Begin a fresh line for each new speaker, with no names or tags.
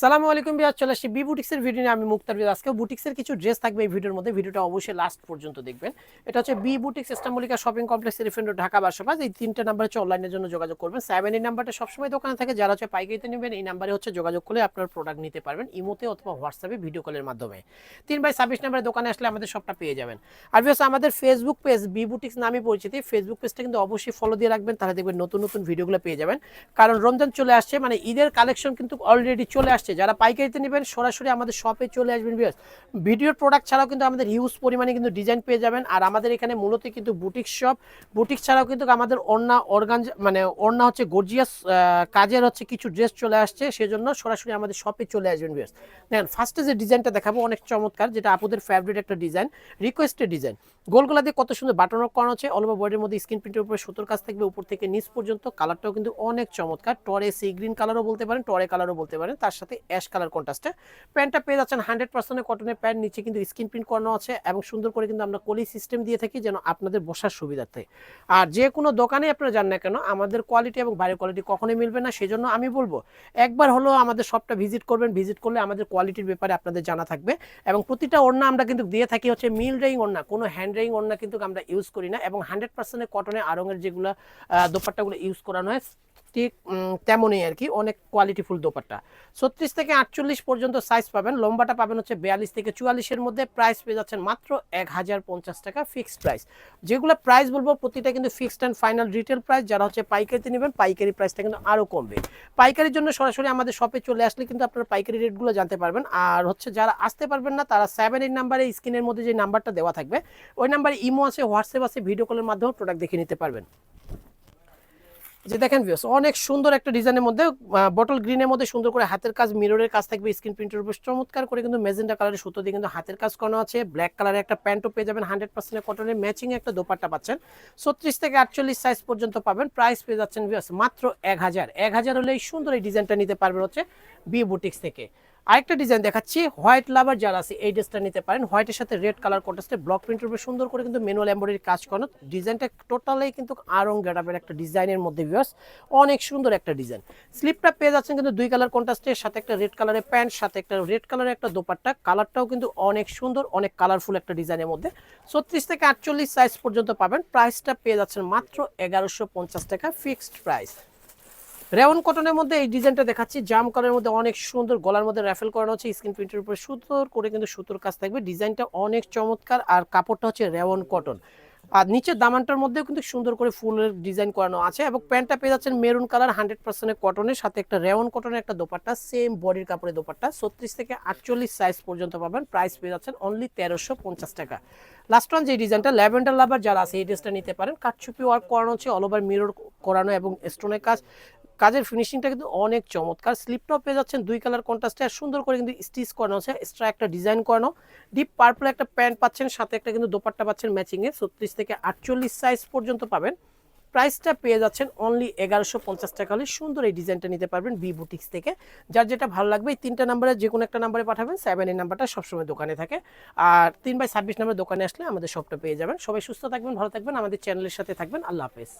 সালামু আলাইকুম বিয়ার চলে আসছি বি বুটিক্সের ভিডিও নিয়ে। আমি মুক্তার বিয়ার আজকে বুটিক্সের কিছু ড্রেস থাকবে এই ভিডিওর মধ্যে। ভিডিওটা অবশ্যই লাস্ট পর্যন্ত দেখবেন। এটা হচ্ছে বি বুটিক্স ইস্তাম্বুলিকা শপিং কমপ্লেক্স রোড, ঢাকা বাসাবাস। এই তিনটা নাম্বার হচ্ছে অনলাইনের জন্য যোগাযোগ করবেন। সেভেন এই নাম্বারটা সবসময় দোকানে থাকে। যারা হচ্ছে পাইকারিতে নেবেন এই নাম্বারে হচ্ছে যোগাযোগ করলে আপনার প্রোডাক্ট নিতে পারবেন ইমোতে অথবা হোয়াটসঅ্যাপে ভিডিও কলের মাধ্যমে। তিন বাই ছাব্বিশ নাম্বারে দোকানে আসলে আমাদের সবটা পেয়ে যাবেন। আর বিকজ আমাদের ফেসবুক পেজ বি বুটিক্স নামে পরিচিতি। ফেসবুক পেজটা কিন্তু অবশ্যই ফলো দিয়ে রাখবেন। তাহলে দেখবেন নতুন নতুন ভিডিওগুলো পেয়ে যাবেন। কারণ রমজান চলে আসছে। মানে ঈদের কালেকশন কিন্তু অলরেডি চলে আসছে। যারা পাইকারিতে নেবেন, সরাসরি আমাদের শপে চলে আসবেন বিকজ ভিডিওর প্রোডাক্ট ছাড়াও কিন্তু আমাদের হিউজ পরিমাণে কিন্তু ডিজাইন পেয়ে যাবেন। আর আমাদের এখানে মূলত কিন্তু বুটিক শপ বুটিক ছাড়াও কিন্তু আমাদের ওড়না অর্গান মানে ওড়না হচ্ছে গর্জিয়াস কাজের হচ্ছে কিছু ড্রেস চলে আসছে। সেজন্য সরাসরি আমাদের শপে চলে আসবেন বিকজ দেখেন ফার্স্টে যে ডিজাইনটা দেখাবো অনেক চমৎকার, যেটা আপুদের ফেভারিট একটা ডিজাইন রিকোয়েস্টেড ডিজাইন গোলগোলা দিয়ে কত সুন্দর বাটন ওয়ার্ক করানো আছে অল ওভার বডির মধ্যে স্ক্রিন প্রিন্টের উপরে সুতোর কাজ থাকবে, উপর থেকে নিচ পর্যন্ত। কালারটাও কিন্তু অনেক চমৎকার। টরে সি গ্রিন কালারও বলতে পারেন, টরে কালারও বলতে পারেন। তার সাথে অ্যাশ কালার কন্ট্রাস্টে। প্যান্টটা পেয়ে যাচ্ছেন হান্ড্রেড পার্সেন্টের কটনের প্যান্ট, নিচে কিন্তু স্ক্রিন প্রিন্ট করানো আছে এবং সুন্দর করে কিন্তু আমরা কলি সিস্টেম দিয়ে থাকি যেন আপনাদের বসার সুবিধার্থে। আর যে কোনো দোকানে আপনারা যান না কেন, আমাদের কোয়ালিটি এবং বাইরের কোয়ালিটি কখনোই মিলবে না, সেজন্য আমি বলব, একবার হলো আমাদের শপটা ভিজিট করবেন, ভিজিট করলে আমাদের কোয়ালিটির ব্যাপারে আপনাদের জানা থাকবে এবং প্রতিটা ওড়না আমরা কিন্তু দিয়ে থাকি হচ্ছে মিল ড্রাইং ওড়না, কোনো হ্যান্ড ড্রাইং ওড়না কিন্তু আমরা ইউজ করি না এবং হান্ড্রেড পার্সেন্টের কটনের আরঙের যেগুলো দোপাট্টাগুলো ইউজ করানো হয় ঠিক তেমনই আর কি, অনেক কোয়ালিটিফুল দোপাট্টা। ছত্রিশ থেকে আটচল্লিশ পর্যন্ত সাইজ পাবেন, লম্বাটা পাবেন হচ্ছে বিয়াল্লিশ থেকে চুয়াল্লিশের মধ্যে প্রাইস পেয়ে যাচ্ছেন মাত্র এক হাজার পঞ্চাশ টাকা ফিক্সড প্রাইস যেগুলো প্রাইস বলব, প্রতিটা কিন্তু fixed and final retail price যারা হচ্ছে পাইকারিতে নেবেন, পাইকারি প্রাইসটা কিন্তু আরও কমবে। পাইকারির জন্য সরাসরি আমাদের শপে চলে আসলে কিন্তু আপনারা পাইকারি রেটগুলো জানতে পারবেন। আর হচ্ছে যারা আসতে পারবেন না, তারা সেভেন এইট নাম্বারে স্ক্রিনের মধ্যে যে নাম্বারটা দেওয়া থাকবে, ওই নাম্বারে ইমো আছে হোয়াটসঅ্যাপ আছে ভিডিও কলের মাধ্যমে প্রোডাক্ট দেখে নিতে পারবেন। যে দেখেন ভিউস অনেক সুন্দর একটা ডিজাইনের মধ্যে বটল গ্রিনের মধ্যে সুন্দর করে হাতের কাজ মিররের কাজ থাকবে স্ক্রিন প্রিন্টের উপর। চমৎকার করে কিন্তু মেজেন্ডা কালারের সুতো দিয়ে কিন্তু হাতের কাজ করানো আছে। ব্ল্যাক কালারের একটা প্যান্টও পেয়ে যাবেন হান্ড্রেড পার্সেন্টের কটনের ম্যাচিং একটা দোপাট্টা পাচ্ছেন। ছত্রিশ থেকে আটচল্লিশ সাইজ পর্যন্ত পাবেন প্রাইস পেয়ে যাচ্ছেন ভিউস মাত্র এক হাজার। এক হাজার হলে এই সুন্দর এই ডিজাইনটা নিতে পারবেন হচ্ছে বি বুটিক্স থেকে। আরেকটা ডিজাইন দেখাচ্ছি হোয়াইট লাভার যারা আছে, এই ড্রেসটা নিতে পারেন। হোয়াইটের সাথে রেড কালার কন্ট্রাস্টে ব্লক প্রিন্টের উপরে সুন্দর করে কিন্তু ম্যানুয়াল এমব্রয়ডারি কাজ করানো। ডিজাইনটা টোটালি কিন্তু আরং গেটাপের একটা ডিজাইনের মধ্যে ভিউয়ার্স অনেক সুন্দর একটা ডিজাইন স্লিপটা পেয়ে যাচ্ছেন কিন্তু দুই কালার কন্ট্রাস্টের সাথে একটা রেড কালারের প্যান্ট সাথে একটা রেড কালারের একটা দোপাট্টা। কালারটাও কিন্তু অনেক সুন্দর, অনেক কালারফুল একটা ডিজাইনের মধ্যে। ছত্রিশ থেকে আটচল্লিশ সাইজ পর্যন্ত পাবেন। প্রাইসটা পেয়ে যাচ্ছেন মাত্র এগারোশো টাকা ফিক্সড প্রাইস রেওন কটনের মধ্যে এই ডিজাইনটা দেখাচ্ছি। জাম কালারের মধ্যে অনেক সুন্দর গলার মধ্যে র্যাফেল করানো হচ্ছে স্ক্রিন প্রিন্টের উপরে সুতোর করে কিন্তু সুতোর কাজ থাকবে। ডিজাইনটা অনেক চমৎকার আর কাপড়টা হচ্ছে রেওন কটন। আর নিচের দামানটার মধ্যেও কিন্তু সুন্দর করে ফুলের ডিজাইন করানো আছে এবং প্যান্টটা পেয়ে যাচ্ছেন মেরুন কালার হান্ড্রেড পার্সেন্টের কটনের, সাথে একটা রেওন কটনের একটা দোপাট্টা সেম বডির কাপড়ের দোপাট্টা, ছত্রিশ থেকে আটচল্লিশ সাইজ পর্যন্ত পাবেন। প্রাইস পেয়ে যাচ্ছেন অনলি তেরোশো পঞ্চাশ টাকা। লাস্ট ওয়ান যে ডিজাইনটা ল্যাভেন্ডার লাভার যারা আছে, এই ড্রেসটা নিতে পারেন। কাঠচুপি ওয়ার্ক করানো হচ্ছে অল ওভার মিরর করানো এবং স্টোনের কাজ। কাজের ফিনিশিংটা কিন্তু অনেক চমৎকার। স্লিপটাও পেয়ে যাচ্ছেন দুই কালার কন্ট্রাস্টে আর সুন্দর করে কিন্তু স্টিচ করানো আছে। এক্সট্রা একটা ডিজাইন করানো। ডিপ পার্পল একটা প্যান্ট পাচ্ছেন, সাথে একটা কিন্তু দোপাট্টা পাচ্ছেন ম্যাচিংয়ে ছত্রিশ থেকে আটচল্লিশ সাইজ পর্যন্ত পাবেন। প্রাইসটা পেয়ে যাচ্ছেন অনলি এগারোশো পঞ্চাশ টাকা হলে সুন্দর এই ডিজাইনটা নিতে পারবেন বি বুটিক্স থেকে। যার যেটা ভালো লাগবে, এই তিনটা নাম্বারে যে কোনো একটা নাম্বারে পাঠাবেন। সেভেন এই নাম্বারটা সবসময় দোকানে থাকে। আর তিন বাই ছাব্বিশ নাম্বার দোকানে আসলে আমাদের সবটা পেয়ে যাবেন। সবাই সুস্থ থাকবেন, ভালো থাকবেন। আমাদের চ্যানেলের সাথে থাকবেন। আল্লাহ হাফেজ।